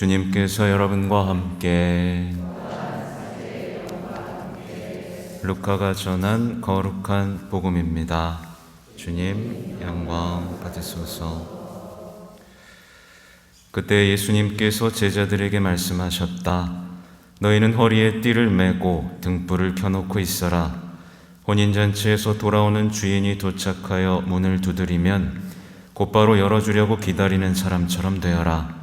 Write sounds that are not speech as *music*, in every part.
주님께서 여러분과 함께 루카가 전한 거룩한 복음입니다. 주님 영광 받으소서. 그때 예수님께서 제자들에게 말씀하셨다. 너희는 허리에 띠를 메고 등불을 켜놓고 있어라. 혼인잔치에서 돌아오는 주인이 도착하여 문을 두드리면 곧바로 열어주려고 기다리는 사람처럼 되어라.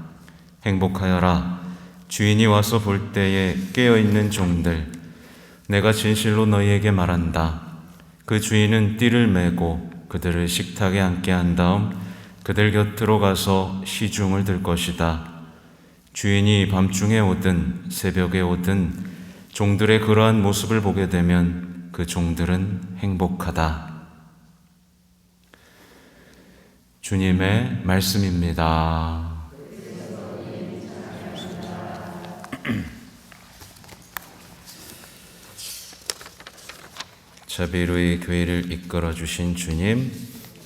행복하여라. 주인이 와서 볼 때에 깨어있는 종들. 내가 진실로 너희에게 말한다. 그 주인은 띠를 메고 그들을 식탁에 앉게 한 다음 그들 곁으로 가서 시중을 들 것이다. 주인이 밤중에 오든 새벽에 오든 종들의 그러한 모습을 보게 되면 그 종들은 행복하다. 주님의 말씀입니다. *clears throat* 자비로이 교회를 이끌어 주신 주님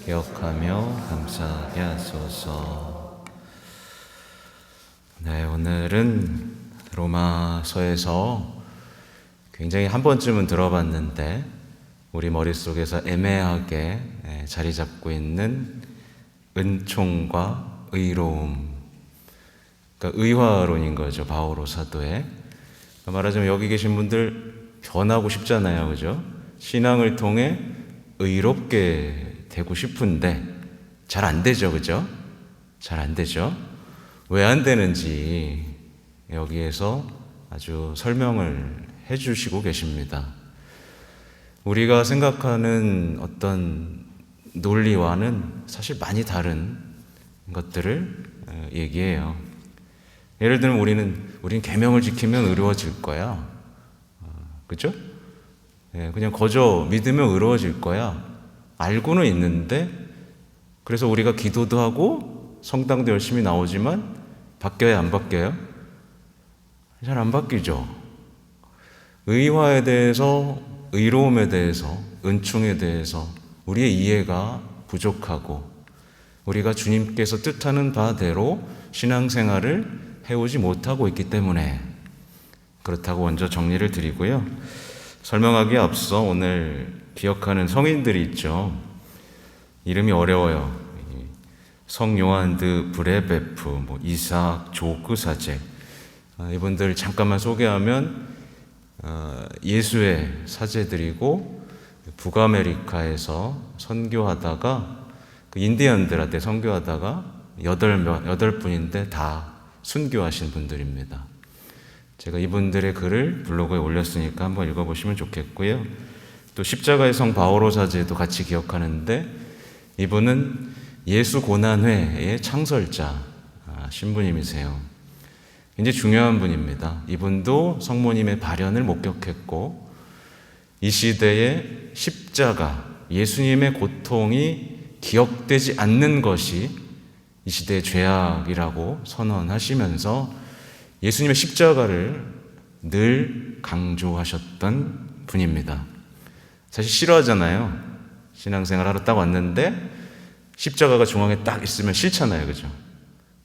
기억하며 감사하게 하소서. 네, 오늘은 로마서에서 굉장히 한 번쯤은 들어봤는데 우리 머릿속에서 애매하게 예, 자리 잡고 있는 은총과 의로움. 그러니까 의화론인 거죠. 바오로 사도의. 말하자면 여기 계신 분들 변하고 싶잖아요. 그죠? 신앙을 통해 의롭게 되고 싶은데 잘 안 되죠. 그죠? 잘 안 되죠. 왜 안 되는지 여기에서 아주 설명을 해 주시고 계십니다. 우리가 생각하는 어떤 논리와는 사실 많이 다른 것들을 어, 얘기해요. 예를 들면 우리는 우리는 계명을 지키면 의로워질 거야. 그죠? 예, 그냥 거저 믿으면 의로워질 거야. 알고는 있는데 그래서 우리가 기도도 하고 성당도 열심히 나오지만 바뀌어야 안 바뀌어요? 잘 안 바뀌죠. 의화에 대해서 의로움에 대해서 은총에 대해서 우리의 이해가 부족하고 우리가 주님께서 뜻하는 바대로 신앙생활을 해오지 못하고 있기 때문에 그렇다고 먼저 정리를 드리고요. 설명하기에 앞서 오늘 기억하는 성인들이 있죠. 이름이 어려워요. 성 요한드 브레베프, 뭐 이삭 조크 사제 아, 이분들 잠깐만 소개하면 어, 예수의 사제들이고 북아메리카에서 선교하다가 그 인디언들한테 선교하다가 여덟 명 여덟 분인데 다 순교하신 분들입니다. 제가 이분들의 글을 블로그에 올렸으니까 한번 읽어보시면 좋겠고요. 또 십자가의 성 바오로 사제도 같이 기억하는데 이분은 예수 고난회의 창설자 아, 신부님이세요. 굉장히 중요한 분입니다. 이분도 성모님의 발현을 목격했고 이 시대의 십자가 예수님의 고통이 기억되지 않는 것이 이 시대의 죄악이라고 선언하시면서 예수님의 십자가를 늘 강조하셨던 분입니다. 사실 싫어하잖아요. 신앙생활 하러 딱 왔는데 십자가가 중앙에 딱 있으면 싫잖아요. 그죠?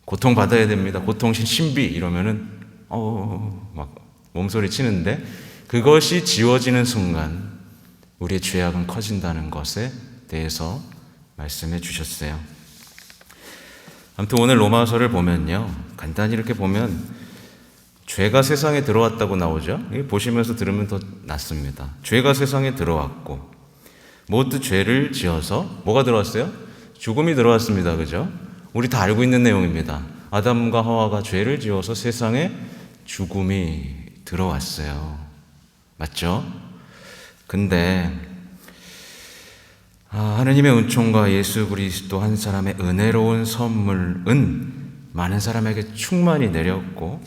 고통 받아야 됩니다. 고통 신비 이러면은 어막 몸소리 치는데 그것이 지워지는 순간 우리의 죄악은 커진다는 것에 대해서 말씀해 주셨어요. 아무튼 오늘 로마서를 보면요. 간단히 이렇게 보면 죄가 세상에 들어왔다고 나오죠. 보시면서 들으면 더 낫습니다. 죄가 세상에 들어왔고 모두 죄를 지어서 뭐가 들어왔어요? 죽음이 들어왔습니다. 그죠? 우리 다 알고 있는 내용입니다. 아담과 하와가 죄를 지어서 세상에 죽음이 들어왔어요. 맞죠? 근데 아, 하느님의 은총과 예수 그리스도 한 사람의 은혜로운 선물은 많은 사람에게 충만히 내렸고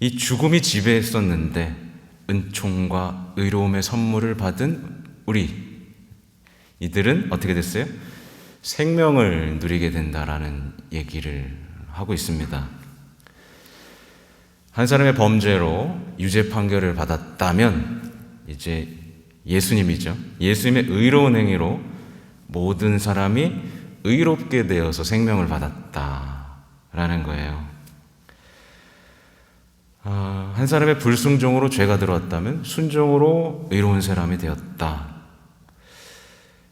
이 죽음이 지배했었는데 은총과 의로움의 선물을 받은 우리 이들은 어떻게 됐어요? 생명을 누리게 된다라는 얘기를 하고 있습니다. 한 사람의 범죄로 유죄 판결을 받았다면 이제 예수님이죠. 예수님의 의로운 행위로 모든 사람이 의롭게 되어서 생명을 받았다라는 거예요. 아, 한 사람의 불순종으로 죄가 들어왔다면 순종으로 의로운 사람이 되었다.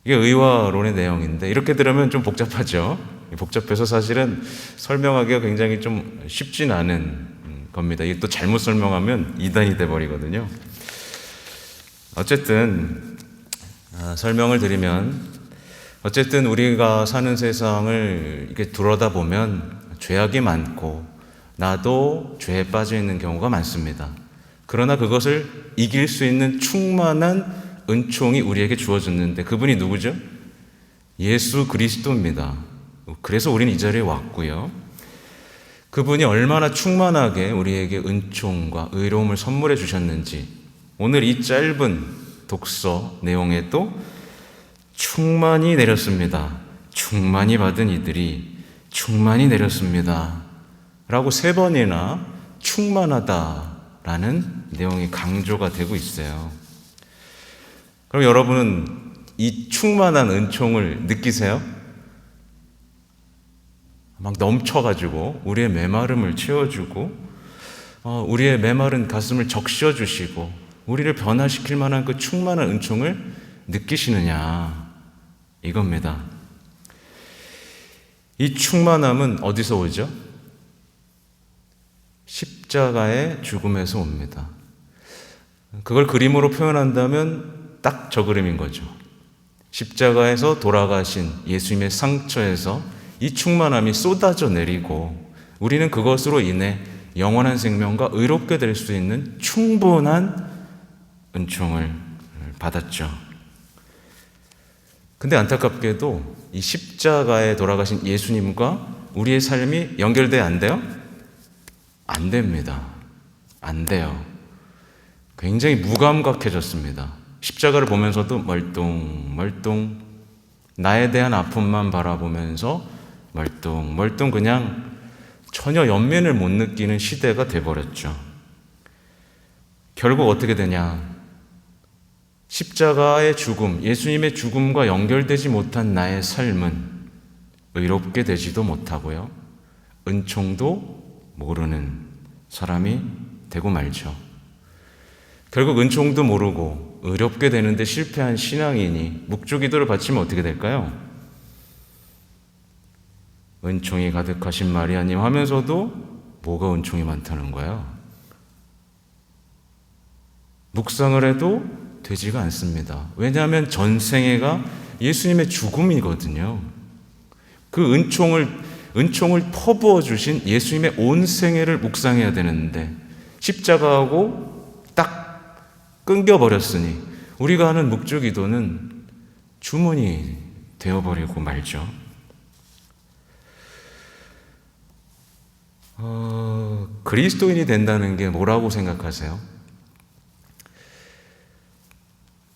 이게 의화론의 내용인데 이렇게 들으면 좀 복잡하죠. 복잡해서 사실은 설명하기가 굉장히 좀 쉽진 않은 음, 겁니다. 이게 또 잘못 설명하면 이단이 돼 버리거든요. 어쨌든 아, 설명을 드리면 어쨌든 우리가 사는 세상을 이렇게 들여다 보면 죄악이 많고 나도 죄에 빠져 있는 경우가 많습니다. 그러나 그것을 이길 수 있는 충만한 은총이 우리에게 주어졌는데 그분이 누구죠? 예수 그리스도입니다. 그래서 우리는 이 자리에 왔고요. 그분이 얼마나 충만하게 우리에게 은총과 의로움을 선물해 주셨는지 오늘 이 짧은 독서 내용에도 충만히 내렸습니다. 충만히 받은 이들이 충만히 내렸습니다. 라고 세 번이나 충만하다라는 내용이 강조가 되고 있어요. 그럼 여러분은 이 충만한 은총을 느끼세요? 막 넘쳐가지고 우리의 메마름을 채워주고 어, 우리의 메마른 가슴을 적셔주시고 우리를 변화시킬 만한 그 충만한 은총을 느끼시느냐 이겁니다. 이 충만함은 어디서 오죠? 십자가의 죽음에서 옵니다. 그걸 그림으로 표현한다면 딱 저 그림인 거죠. 십자가에서 돌아가신 예수님의 상처에서 이 충만함이 쏟아져 내리고 우리는 그것으로 인해 영원한 생명과 의롭게 될 수 있는 충분한 은총을 받았죠. 근데 안타깝게도 이 십자가에 돌아가신 예수님과 우리의 삶이 연결돼 안 돼요? 안 됩니다. 안 돼요. 굉장히 무감각해졌습니다. 십자가를 보면서도 멀뚱, 멀뚱, 나에 대한 아픔만 바라보면서 멀뚱, 멀뚱 그냥 전혀 연민을 못 느끼는 시대가 돼버렸죠. 결국 어떻게 되냐? 십자가의 죽음, 예수님의 죽음과 연결되지 못한 나의 삶은 의롭게 되지도 못하고요. 은총도 모르는 사람이 되고 말죠. 결국 은총도 모르고 의롭게 되는데 실패한 신앙인이 묵주기도를 바치면 어떻게 될까요? 은총이 가득하신 마리아님 하면서도 뭐가 은총이 많다는 거야? 묵상을 해도 되지가 않습니다. 왜냐하면 전생애가 예수님의 죽음이거든요. 그 은총을 은총을 퍼부어 주신 예수님의 온 생애를 묵상해야 되는데 십자가하고 딱 끊겨 버렸으니 우리가 하는 묵주 기도는 주문이 되어 버리고 말죠. 어, 그리스도인이 된다는 게 뭐라고 생각하세요?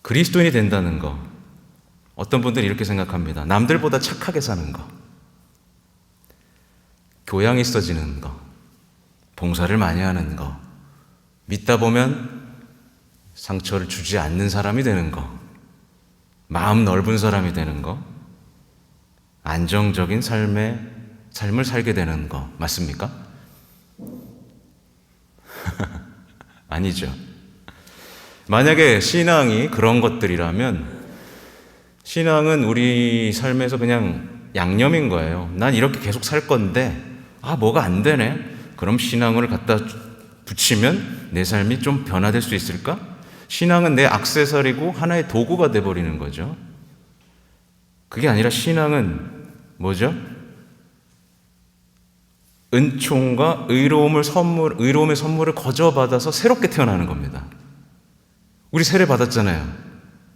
그리스도인이 된다는 거. 어떤 분들이 이렇게 생각합니다. 남들보다 착하게 사는 거. 교양 있어지는 거. 봉사를 많이 하는 거. 믿다 보면 상처를 주지 않는 사람이 되는 거, 마음 넓은 사람이 되는 거, 안정적인 삶의 삶을 살게 되는 거 맞습니까? *laughs* 아니죠. 만약에 신앙이 그런 것들이라면 신앙은 우리 삶에서 그냥 양념인 거예요. 난 이렇게 계속 살 건데 아 뭐가 안 되네. 그럼 신앙을 갖다 붙이면 내 삶이 좀 변화될 수 있을까? 신앙은 내 악세사리고 하나의 도구가 돼버리는 거죠. 그게 아니라 신앙은 뭐죠? 은총과 의로움을 선물, 의로움의 선물을 거저 받아서 새롭게 태어나는 겁니다. 우리 세례 받았잖아요.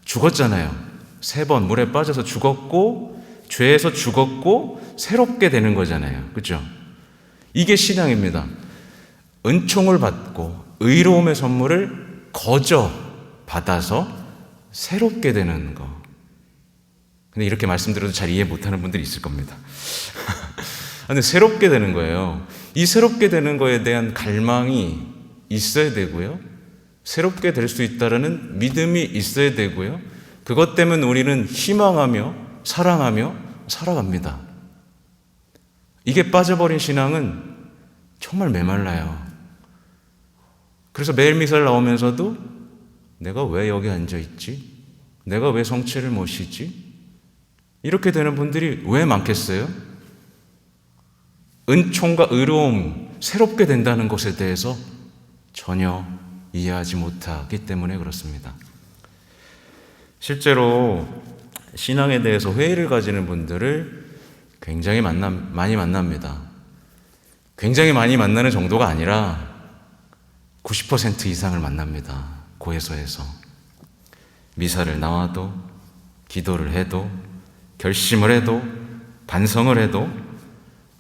죽었잖아요. 세 번 물에 빠져서 죽었고, 죄에서 죽었고, 새롭게 되는 거잖아요. 그죠? 이게 신앙입니다. 은총을 받고, 의로움의 선물을 거저 받아서 새롭게 되는 거. 근데 이렇게 말씀드려도 잘 이해 못하는 분들이 있을 겁니다. *laughs* 근데 새롭게 되는 거예요. 이 새롭게 되는 거에 대한 갈망이 있어야 되고요. 새롭게 될 수 있다라는 믿음이 있어야 되고요. 그것 때문에 우리는 희망하며 사랑하며 살아갑니다. 이게 빠져버린 신앙은 정말 메말라요. 그래서 매일 미사를 나오면서도 내가 왜 여기 앉아 있지? 내가 왜 성체를 모시지? 이렇게 되는 분들이 왜 많겠어요? 은총과 의로움, 새롭게 된다는 것에 대해서 전혀 이해하지 못하기 때문에 그렇습니다. 실제로 신앙에 대해서 회의를 가지는 분들을 굉장히 만나, 많이 만납니다. 굉장히 많이 만나는 정도가 아니라 90% 이상을 만납니다. 고해소에서. 미사를 나와도, 기도를 해도, 결심을 해도, 반성을 해도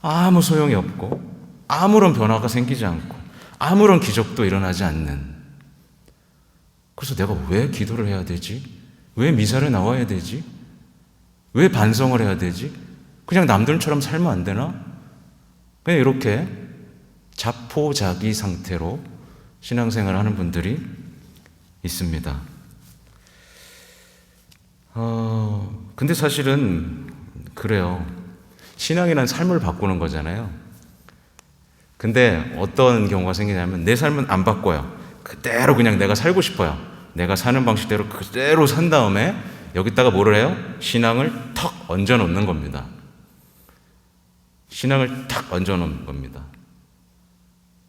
아무 소용이 없고, 아무런 변화가 생기지 않고, 아무런 기적도 일어나지 않는. 그래서 내가 왜 기도를 해야 되지? 왜 미사를 나와야 되지? 왜 반성을 해야 되지? 그냥 남들처럼 살면 안 되나? 그냥 이렇게 자포자기 상태로 신앙생활 하는 분들이 있습니다. 어, 근데 사실은 그래요. 신앙이란 삶을 바꾸는 거잖아요. 근데 어떤 경우가 생기냐면 내 삶은 안 바꿔요. 그대로 그냥 내가 살고 싶어요. 내가 사는 방식대로 그대로 산 다음에 여기다가 뭐를 해요? 신앙을 턱 얹어 놓는 겁니다. 신앙을 탁 얹어 놓은 겁니다.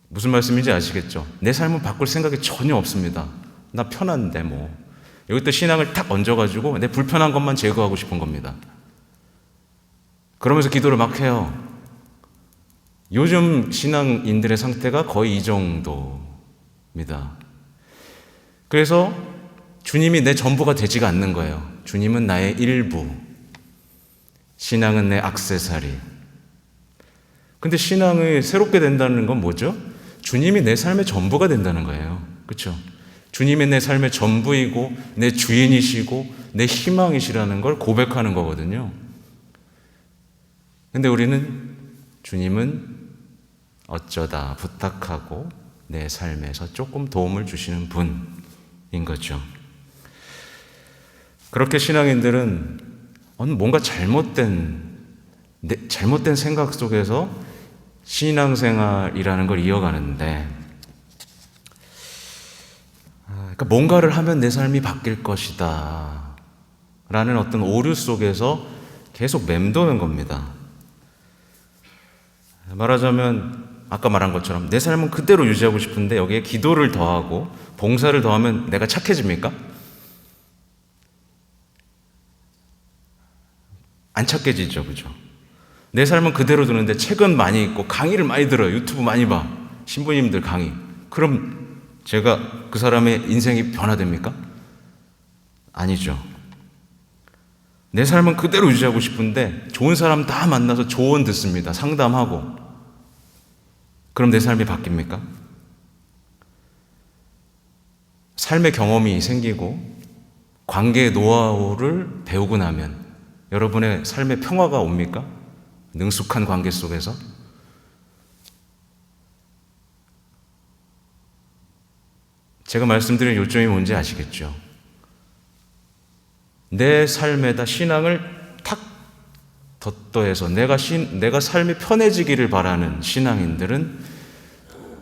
무슨 말씀인지 아시겠죠? 내 삶을 바꿀 생각이 전혀 없습니다. 나 편한데 뭐. 여기다 신앙을 탁 얹어가지고 내 불편한 것만 제거하고 싶은 겁니다. 그러면서 기도를 막 해요. 요즘 신앙인들의 상태가 거의 이 정도 입니다. 그래서 주님이 내 전부가 되지가 않는 거예요. 주님은 나의 일부. 신앙은 내 악세사리. 근데 신앙이 새롭게 된다는 건 뭐죠? 주님이 내 삶의 전부가 된다는 거예요. 그렇죠? 주님이 내 삶의 전부이고 내 주인이시고 내 희망이시라는 걸 고백하는 거거든요. 근데 우리는 주님은 어쩌다 부탁하고 내 삶에서 조금 도움을 주시는 분인 거죠. 그렇게 신앙인들은 뭔가 잘못된 잘못된 생각 속에서 신앙생활이라는 걸 이어가는데 그러니까 뭔가를 하면 내 삶이 바뀔 것이다 라는 어떤 오류 속에서 계속 맴도는 겁니다. 말하자면 아까 말한 것처럼 내 삶은 그대로 유지하고 싶은데 여기에 기도를 더하고 봉사를 더하면 내가 착해집니까? 안 착해지죠, 그죠? 내 삶은 그대로 두는데 책은 많이 읽고 강의를 많이 들어요. 유튜브 많이 봐. 신부님들 강의. 그럼 제가 그 사람의 인생이 변화됩니까? 아니죠. 내 삶은 그대로 유지하고 싶은데 좋은 사람 다 만나서 조언 듣습니다. 상담하고. 그럼 내 삶이 바뀝니까? 삶의 경험이 생기고 관계의 노하우를 배우고 나면 여러분의 삶의 평화가 옵니까? 능숙한 관계 속에서 제가 말씀드린 요점이 뭔지 아시겠죠? 내 삶에다 신앙을 탁 덧더해서 내가 신, 내가 삶이 편해지기를 바라는 신앙인들은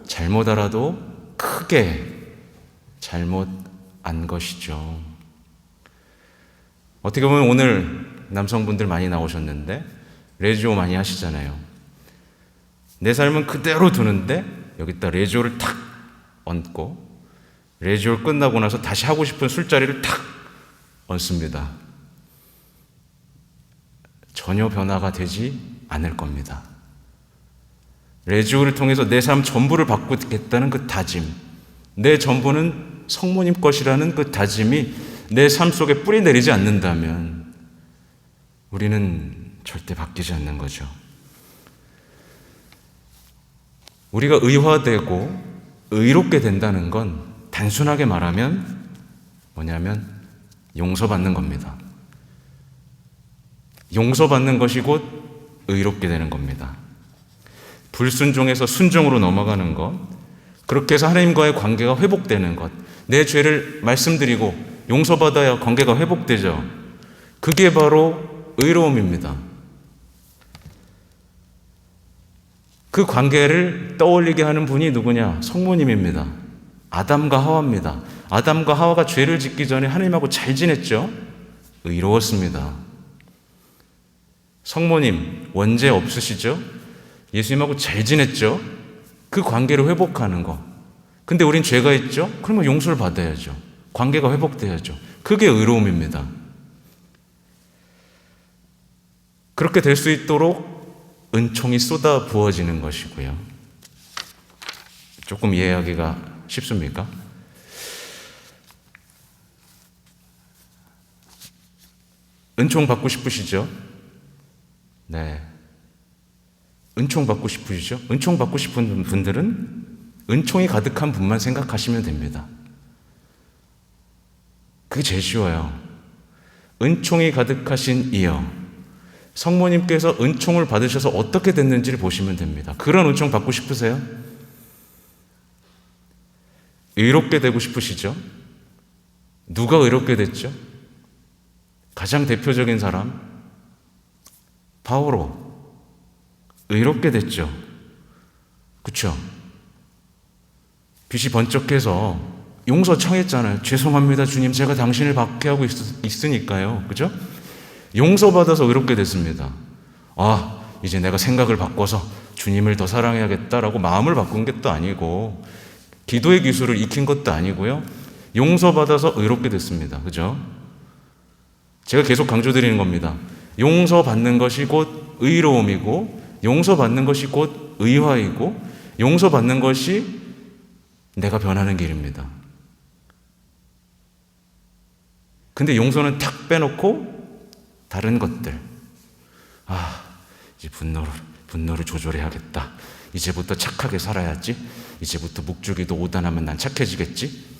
잘못 알아도 크게 잘못 안 것이죠. 어떻게 보면 오늘 남성분들 많이 나오셨는데 레지오 많이 하시잖아요. 내 삶은 그대로 두는데 여기다 레지오를 탁 얹고 레지오 끝나고 나서 다시 하고 싶은 술자리를 탁 얹습니다. 전혀 변화가 되지 않을 겁니다. 레지오를 통해서 내 삶 전부를 바꾸겠다는 그 다짐, 내 전부는 성모님 것이라는 그 다짐이 내 삶 속에 뿌리 내리지 않는다면 우리는 절대 바뀌지 않는 거죠. 우리가 의화되고 의롭게 된다는 건 단순하게 말하면 뭐냐면 용서받는 겁니다. 용서받는 것이 곧 의롭게 되는 겁니다. 불순종에서 순종으로 넘어가는 것, 그렇게 해서 하나님과의 관계가 회복되는 것, 내 죄를 말씀드리고 용서받아야 관계가 회복되죠. 그게 바로 의로움입니다. 그 관계를 떠올리게 하는 분이 누구냐? 성모님입니다. 아담과 하와입니다. 아담과 하와가 죄를 짓기 전에 하나님하고 잘 지냈죠? 의로웠습니다. 성모님, 원죄 없으시죠? 예수님하고 잘 지냈죠? 그 관계를 회복하는 거. 근데 우린 죄가 있죠? 그러면 용서를 받아야죠. 관계가 회복돼야죠. 그게 의로움입니다. 그렇게 될 수 있도록 은총이 쏟아 부어지는 것이고요. 조금 이해하기가 쉽습니까? 은총 받고 싶으시죠? 네. 은총 받고 싶으시죠? 은총 받고 싶은 분들은 은총이 가득한 분만 생각하시면 됩니다. 그게 제일 쉬워요. 은총이 가득하신 이여. 성모님께서 은총을 받으셔서 어떻게 됐는지를 보시면 됩니다. 그런 은총 받고 싶으세요? 의롭게 되고 싶으시죠? 누가 의롭게 됐죠? 가장 대표적인 사람, 바오로. 의롭게 됐죠. 그쵸? 빛이 번쩍해서 용서 청했잖아요. 죄송합니다, 주님. 제가 당신을 박해하고 있, 으니까요. 그죠? 용서받아서 의롭게 됐습니다. 아, 이제 내가 생각을 바꿔서 주님을 더 사랑해야겠다라고 마음을 바꾼 게 또 아니고, 기도의 기술을 익힌 것도 아니고요. 용서받아서 의롭게 됐습니다. 그죠? 제가 계속 강조드리는 겁니다. 용서받는 것이 곧 의로움이고, 용서받는 것이 곧 의화이고, 용서받는 것이 내가 변하는 길입니다. 근데 용서는 탁 빼놓고 다른 것들. 아, 이제 분노를, 분노를 조절해야겠다. 이제부터 착하게 살아야지. 이제부터 묵주기도 오단하면 난 착해지겠지.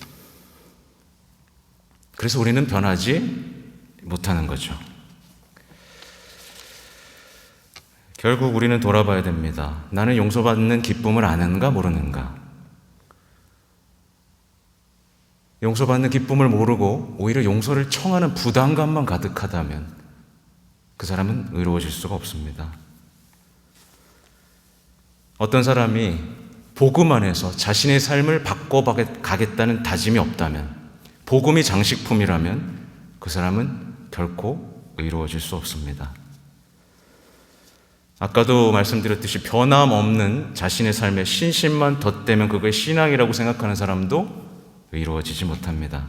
그래서 우리는 변하지 못하는 거죠. 결국 우리는 돌아봐야 됩니다. 나는 용서받는 기쁨을 아는가 모르는가? 용서받는 기쁨을 모르고 오히려 용서를 청하는 부담감만 가득하다면 그 사람은 의로워질 수가 없습니다. 어떤 사람이 복음 안에서 자신의 삶을 바꿔가겠다는 다짐이 없다면, 복음이 장식품이라면 그 사람은 결코 의로워질 수 없습니다. 아까도 말씀드렸듯이 변함없는 자신의 삶에 신심만 덧대면 그게 신앙이라고 생각하는 사람도 의로워지지 못합니다.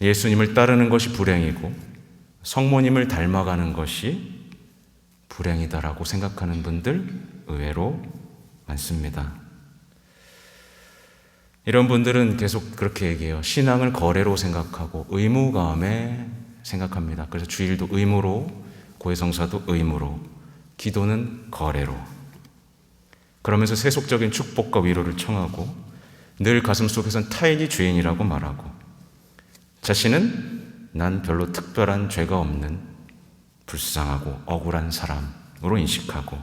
예수님을 따르는 것이 불행이고 성모님을 닮아가는 것이 불행이다라고 생각하는 분들 의외로 많습니다. 이런 분들은 계속 그렇게 얘기해요. 신앙을 거래로 생각하고 의무감에 생각합니다. 그래서 주일도 의무로, 고해성사도 의무로, 기도는 거래로. 그러면서 세속적인 축복과 위로를 청하고 늘 가슴 속에선 타인이 죄인이라고 말하고 자신은 난 별로 특별한 죄가 없는 불쌍하고 억울한 사람으로 인식하고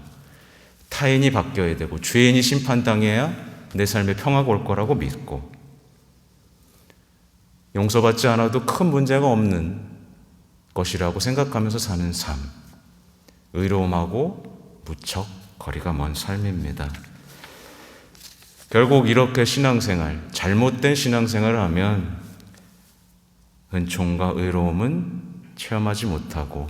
타인이 바뀌어야 되고 죄인이 심판당해야 내 삶에 평화가 올 거라고 믿고 용서받지 않아도 큰 문제가 없는 것이라고 생각하면서 사는 삶. 의로움하고 무척 거리가 먼 삶입니다. 결국 이렇게 신앙생활, 잘못된 신앙생활을 하면 은총과 의로움은 체험하지 못하고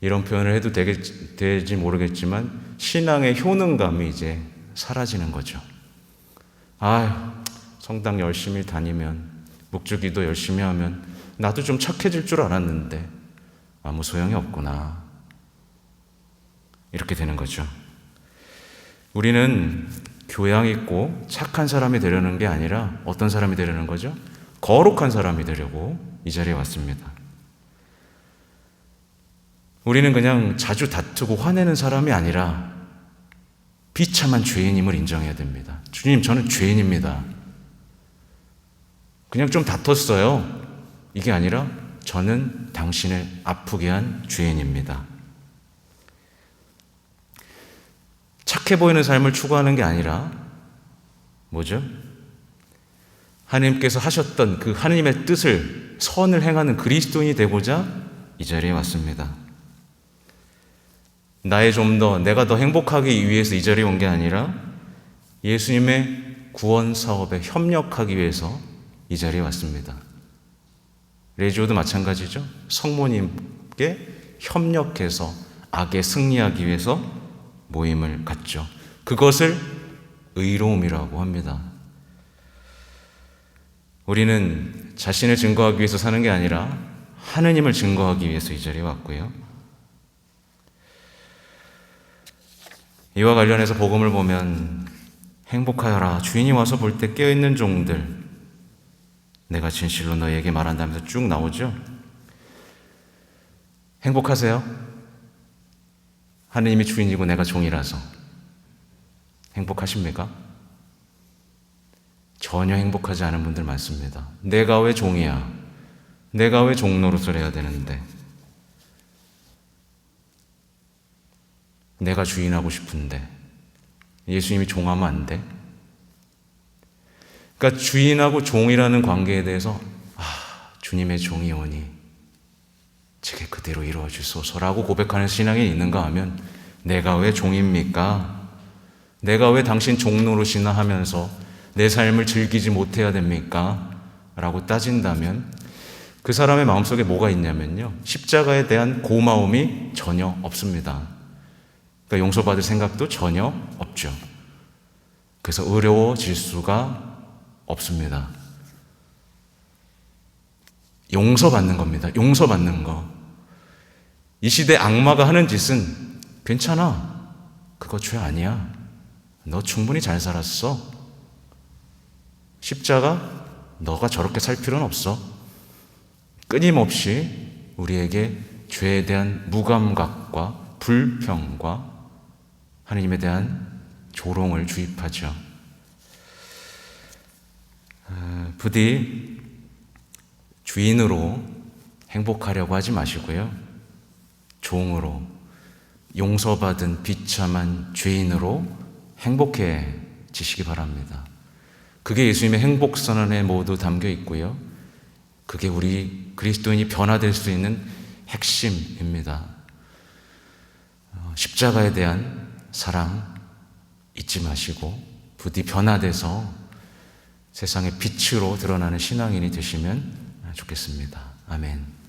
이런 표현을 해도 되겠, 되지 모르겠지만 신앙의 효능감이 이제 사라지는 거죠. 아, 성당 열심히 다니면 묵주기도 열심히 하면 나도 좀 착해질 줄 알았는데 아무 소용이 없구나. 이렇게 되는 거죠. 우리는 교양 있고 착한 사람이 되려는 게 아니라 어떤 사람이 되려는 거죠? 거룩한 사람이 되려고 이 자리에 왔습니다. 우리는 그냥 자주 다투고 화내는 사람이 아니라 비참한 죄인임을 인정해야 됩니다. 주님, 저는 죄인입니다. 그냥 좀 다퉜어요. 이게 아니라 저는 당신을 아프게 한 죄인입니다. 착해 보이는 삶을 추구하는 게 아니라 뭐죠? 하나님께서 하셨던 그 하나님의 뜻을 선을 행하는 그리스도인이 되고자 이 자리에 왔습니다. 나의 좀 더 내가 더 행복하기 위해서 이 자리에 온 게 아니라 예수님의 구원 사업에 협력하기 위해서 이 자리에 왔습니다. 레지오도 마찬가지죠. 성모님께 협력해서 악에 승리하기 위해서 모임을 갖죠. 그것을 의로움이라고 합니다. 우리는 자신을 증거하기 위해서 사는 게 아니라 하느님을 증거하기 위해서 이 자리에 왔고요. 이와 관련해서 복음을 보면 행복하여라 주인이 와서 볼 때 깨어있는 종들 내가 진실로 너에게 말한다면서 쭉 나오죠. 행복하세요? 하느님이 주인이고 내가 종이라서 행복하십니까? 전혀 행복하지 않은 분들 많습니다. 내가 왜 종이야? 내가 왜 종노릇을 해야 되는데? 내가 주인하고 싶은데 예수님이 종하면 안 돼? 그러니까 주인하고 종이라는 관계에 대해서 아, 주님의 종이 오니 제게 그대로 이루어 주소서라고 고백하는 신앙이 있는가 하면 내가 왜 종입니까? 내가 왜 당신 종 노릇이나 하면서 내 삶을 즐기지 못해야 됩니까? 라고 따진다면 그 사람의 마음속에 뭐가 있냐면요. 십자가에 대한 고마움이 전혀 없습니다. 그러니까 용서받을 생각도 전혀 없죠. 그래서 어려워질 수가 없습니다. 용서받는 겁니다. 용서받는 거. 이 시대 악마가 하는 짓은 괜찮아. 그거 죄 아니야. 너 충분히 잘 살았어. 십자가 너가 저렇게 살 필요는 없어. 끊임없이 우리에게 죄에 대한 무감각과 불평과 하나님에 대한 조롱을 주입하죠. 아, 부디 주인으로 행복하려고 하지 마시고요. 종으로 용서받은 비참한 죄인으로 행복해지시기 바랍니다. 그게 예수님의 행복 선언에 모두 담겨 있고요. 그게 우리 그리스도인이 변화될 수 있는 핵심입니다. 어, 십자가에 대한 사랑 잊지 마시고 부디 변화돼서 세상의 빛으로 드러나는 신앙인이 되시면 좋겠습니다. 아멘.